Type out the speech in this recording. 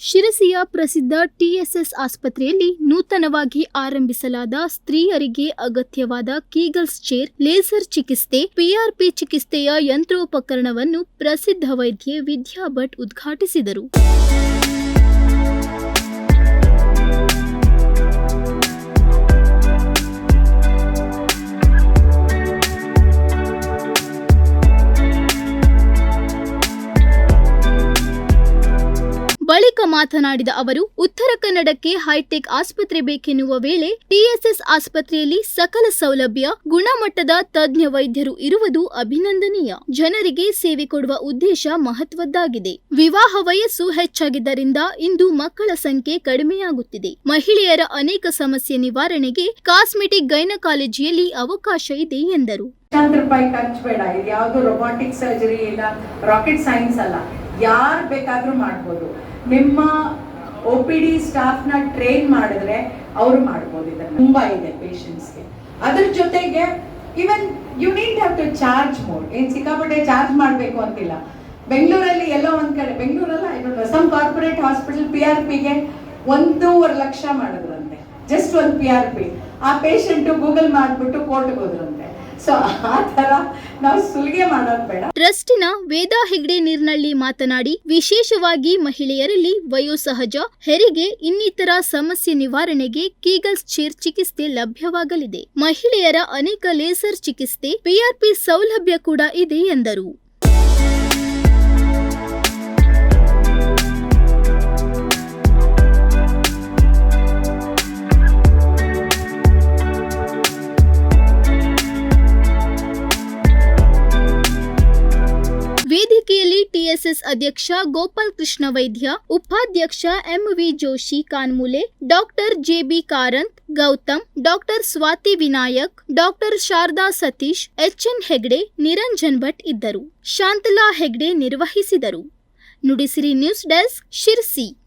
ಶಿರಸಿಯ ಪ್ರಸಿದ್ಧ ಟಿಎಸ್ಎಸ್ ಆಸ್ಪತ್ರೆಯಲ್ಲಿ ನೂತನವಾಗಿ ಆರಂಭಿಸಲಾದ ಸ್ತ್ರೀಯರಿಗೆ ಅಗತ್ಯವಾದ ಕೀಗಲ್ಸ್ ಚೇರ್, ಲೇಸರ್ ಚಿಕಿತ್ಸೆ ಪಿಆರ್ಪಿ ಚಿಕಿತ್ಸೆಯ ಯಂತ್ರೋಪಕರಣವನ್ನು ಪ್ರಸಿದ್ಧ ವೈದ್ಯೆ ವಿದ್ಯಾ ಭಟ್ ಉದ್ಘಾಟಿಸಿದರು. ಬಳಿಕ ಮಾತನಾಡಿದ ಅವರು, ಉತ್ತರ ಕನ್ನಡಕ್ಕೆ ಹೈಟೆಕ್ ಆಸ್ಪತ್ರೆ ಬೇಕೆನ್ನುವ ವೇಳೆ ಟಿಎಸ್ಎಸ್ ಆಸ್ಪತ್ರೆಯಲ್ಲಿ ಸಕಲ ಸೌಲಭ್ಯ, ಗುಣಮಟ್ಟದ ತಜ್ಞ ವೈದ್ಯರು ಇರುವುದು ಅಭಿನಂದನೀಯ. ಜನರಿಗೆ ಸೇವೆ ಕೊಡುವ ಉದ್ದೇಶ ಮಹತ್ವದ್ದಾಗಿದೆ. ವಿವಾಹ ವಯಸ್ಸು ಹೆಚ್ಚಾಗಿದ್ದರಿಂದ ಇಂದು ಮಕ್ಕಳ ಸಂಖ್ಯೆ ಕಡಿಮೆಯಾಗುತ್ತಿದೆ. ಮಹಿಳೆಯರ ಅನೇಕ ಸಮಸ್ಯೆ ನಿವಾರಣೆಗೆ ಕಾಸ್ಮೆಟಿಕ್ ಗೈನಕಾಲಜಿಯಲ್ಲಿ ಅವಕಾಶ ಇದೆ ಎಂದರು. ರೂಪಾಯಿ ಖರ್ಚು ಬೇಡ. ಇದು ಯಾವುದು ರೊಬಾಟಿಕ್ ಸರ್ಜರಿ ಇಲ್ಲ ರಾಕೆಟ್ ಸೈನ್ಸ್ ಅಲ್ಲ. ಯಾರು ಬೇಕಾದರೂ ಮಾಡ್ಬೋದು. ನಿಮ್ಮ ಒ ಪಿ ಡಿ ಸ್ಟಾಫ್ನ ಟ್ರೈನ್ ಮಾಡಿದ್ರೆ ಅವರು ಮಾಡ್ಬೋದು ಇದನ್ನ. ತುಂಬಾ ಇದೆ ಪೇಷಂಟ್ಸ್ಗೆ ಅದ್ರ ಜೊತೆಗೆ even you needn't have to charge more ಏನು ಸಿಕ್ಕಾಪಟ್ಟೆ ಚಾರ್ಜ್ ಮಾಡಬೇಕು ಅಂತಿಲ್ಲ. ಬೆಂಗಳೂರಲ್ಲಿ ಎಲ್ಲೋ ಒಂದ್ ಕಡೆ, ಬೆಂಗಳೂರಲ್ಲ some corporate hospital P R ಪಿಗೆ ಒಂದೂವರೆ ಲಕ್ಷ ಮಾಡಿದ್ರಂತೆ. ಜಸ್ಟ್ ಒಂದು ಪಿ ಆರ್ ಪಿ ಆ ಪೇಷಂಟು ಗೂಗಲ್ ಮಾಡಿಬಿಟ್ಟು ಕೋರ್ಟ್ಗೆ ಹೋದ್ರಂತೆ. ಸೊ ಆ ನಾವು ಸುಲಿಗೆ ಮಾಡೋದು ಬೇಡ. ಟ್ರಸ್ಟಿನ ವೇದಾ ಹೆಗ್ಡೆ ನೀರ್ನಳ್ಳಿ ಮಾತನಾಡಿ, ವಿಶೇಷವಾಗಿ ಮಹಿಳೆಯರಲ್ಲಿ ವಯೋಸಹಜ ಹೆರಿಗೆ, ಇನ್ನಿತರ ಸಮಸ್ಯೆ ನಿವಾರಣೆಗೆ ಕೀಗಲ್ಸ್ ಚೇರ್ ಚಿಕಿತ್ಸೆ ಲಭ್ಯವಾಗಲಿದೆ. ಮಹಿಳೆಯರ ಅನೇಕ ಲೇಸರ್ ಚಿಕಿತ್ಸೆ ಪಿಆರ್ಪಿ ಸೌಲಭ್ಯ ಕೂಡ ಇದೆ ಎಂದರು. ಟಿಎಸ್ಎಸ್ ಅಧ್ಯಕ್ಷ ಗೋಪಾಲ್ ಕೃಷ್ಣ ವೈದ್ಯ, ಉಪಾಧ್ಯಕ್ಷ M V Joshi Kanmule, doctor J B Karanth, Gautam, doctor Swati Vinayak, doctor Sharada Satish H N Hegde, Niranjan Bhat ಇದ್ದರು. ಶಾಂತಲಾ ಹೆಗ್ಡೆ ನಿರ್ವಹಿಸಿದರು. Nudisiri news desk Sirsi.